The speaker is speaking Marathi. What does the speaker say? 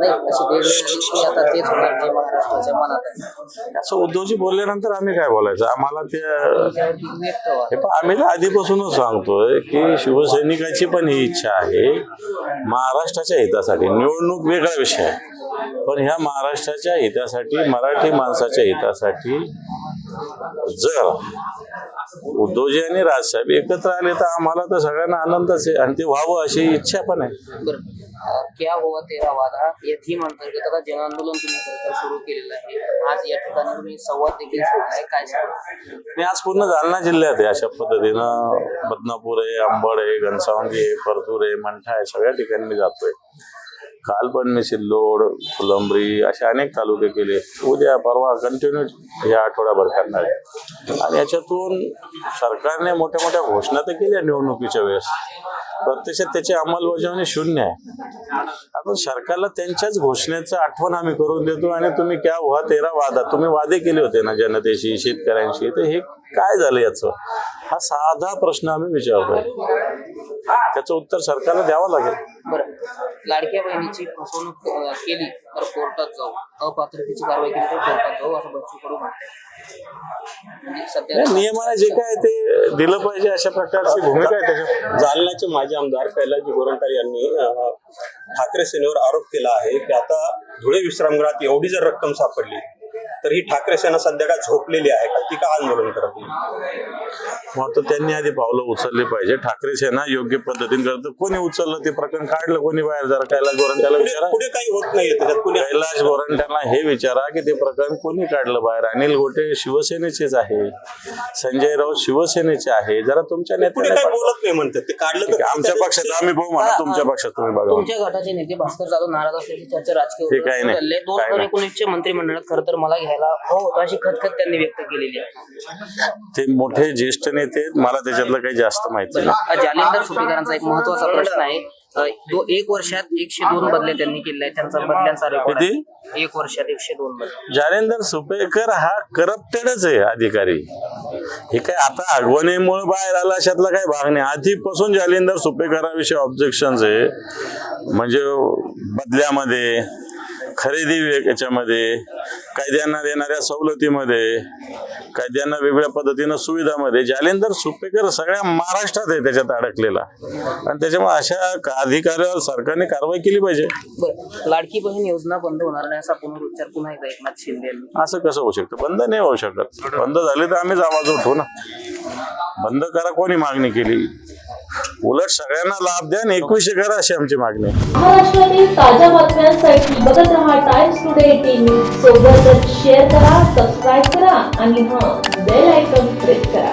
नाही अशी वेगळी की आता तेच होणार जे महाराष्ट्राच्या मनात. आहे असं उद्धवजी बोलल्यानंतर आम्ही काय बोलायचं? आम्हाला त्या हे पण आम्ही तर आधीपासूनच सांगतोय की शिवसैनिकाची पण ही इच्छा आहे महाराष्ट्राच्या हितासाठी. निवडणूक वेगळा विषय आहे. पण ह्या महाराष्ट्राच्या हितासाठी मराठी माणसाच्या हितासाठी जर उद्धवजी आणि राजसाहेब एकत्र आले तर आम्हाला तर सगळ्यांना आनंदच आहे. आणि ते व्हावं अशी इच्छा पण आहे. क्या हुआ तेरा वादा? या थीम अंतर्गत आता तुम्ही खरं तर सुरू केलेलं आहे. आज या ठिकाणी तुम्ही संवाद देखील साधलाय काय आज पूर्ण जालना जिल्ह्यात आहे अशा पद्धतीनं. बदनापूर आहे अंबड आहे घनसावंगी आहे परतूर आहे मंठा आहे सगळ्या ठिकाणी मी जातोय. काल पण मी सिल्लोड फुलंब्री असे अनेक तालुके केले. उद्या परवा कंटिन्यू या आठवड्याभर करणार आहे. आणि याच्यातून सरकारने मोठ्या मोठ्या घोषणा तर केल्या निवडणुकीच्या वेळेस. प्रत्यक्षात त्याची अंमलबजावणी शून्य आहे. आपण सरकारला त्यांच्याच घोषणेचं आठवण आम्ही करून देतो आणि तुम्ही क्या व्हा तेरा वादा. तुम्ही वादे केले होते ना जनतेशी शेतकऱ्यांशी. तर हे काय झालं याचं? हा साधा प्रश्न आम्ही विचारतोय. त्याचं उत्तर सरकारला द्यावं लागेल. बरं. लाडक्या बहिणीची फसवणूक केली तर कोर्टात जाऊ अपात्रतेची कारवाई केली तर कोर्टात जाऊ असं बच्चू कडू. म्हणजे सध्या नाही, नियमाने जे काय ते दिलं पाहिजे अशा प्रकारची भूमिका आहे त्याच्यात जालन्याचे माजी आमदार कैलाजी गोरंट्याल यांनी ठाकरे सेनेवर आरोप केला आहे की आता धुळे विश्रामगृहात एवढी जर रक्कम सापडली तर ही ठाकरे सेना सध्या काय झोपलेली आहे का? ती का आंदोलन करत नाही? मग तर त्यांनी आधी पावलं उचलले पाहिजे. ठाकरे सेना योग्य पद्धतीने करतं कोणी उचललं ते प्रकरण काढलं? कोणी बाहेर जरा कैलाश गोरंट्याला विचारा. पुढे काही होत नाहीये त्याच्यात. पुढे कैलाश गोरंट्याला हे विचारा की ते प्रकरण कोणी काढलं बाहेर? अनिल गोटे शिवसेनेचेच आहे. संजय राऊत शिवसेनेचे आहे. जरा तुमच्यापुढे नेत्याने काय बोलत नाही म्हणतात. ते काढलं तर आमच्या पक्षात आम्ही पाहू म्हणा. तुमच्या पक्षात तुम्ही बघा. तुमच्या गटाचे नेते भास्कर जाधव नाराज असल्याची चर्चा राजकीय काही नाही. दोन हजार नाही. एकोणीसच्या मंत्रिमंडळात खरं तर मला होतं अशी खतखत त्यांनी व्यक्त केलेली आहे. ते मोठे ज्येष्ठ नेते. मला त्याच्यातलं काही जास्त माहिती नाही. जालिंदर सुपेकरांचा एक महत्त्वाचा प्रश्न आहे. एक वर्षात एकशे दोन बदले त्यांनी केले आहेत. त्यांचा बदल्यांचा रेकॉर्ड. एक वर्षात एकशे दोन बदले. जालेंदर सुपेकर हा करप्टेडच आहे अधिकारी. हे काय आता आगवणीमुळे बाहेर आला अशातला काही भाग नाही. आधीपासून जालिंदर सुपेकराविषयी ऑब्जेक्शन आहे. म्हणजे बदल्यामध्ये खरेदी याच्यामध्ये कायद्यांना देणाऱ्या सवलतीमध्ये कायद्यांना वेगवेगळ्या पद्धतीनं सुविधामध्ये जालिंदर सुपेकर सगळ्या महाराष्ट्रात आहे त्याच्यात अडकलेला. आणि त्याच्यामुळे अशा अधिकाऱ्यावर सरकारने कारवाई केली पाहिजे. लाडकी बहीण योजना बंद होणार नाही असा पुनरुच्चार पुन्हा एकदा एकनाथ शिंदे असं कसं होऊ शकतं? बंद नाही होऊ शकत. बंद झाले तर आम्हीच आवाज उठवू ना. बंद करा कोणी मागणी केली? उलट सगळ्यांना लाभ द्या आणि एकविशे करा अशी आमची मागणी महाराष्ट्रातील ताज्या बातम्यांसाठी बघत रहा टाइम्स टुडे टीव्ही सोबतच शेअर करा सबस्क्राईब करा आणि हा बेल आयकॉन प्रेस करा.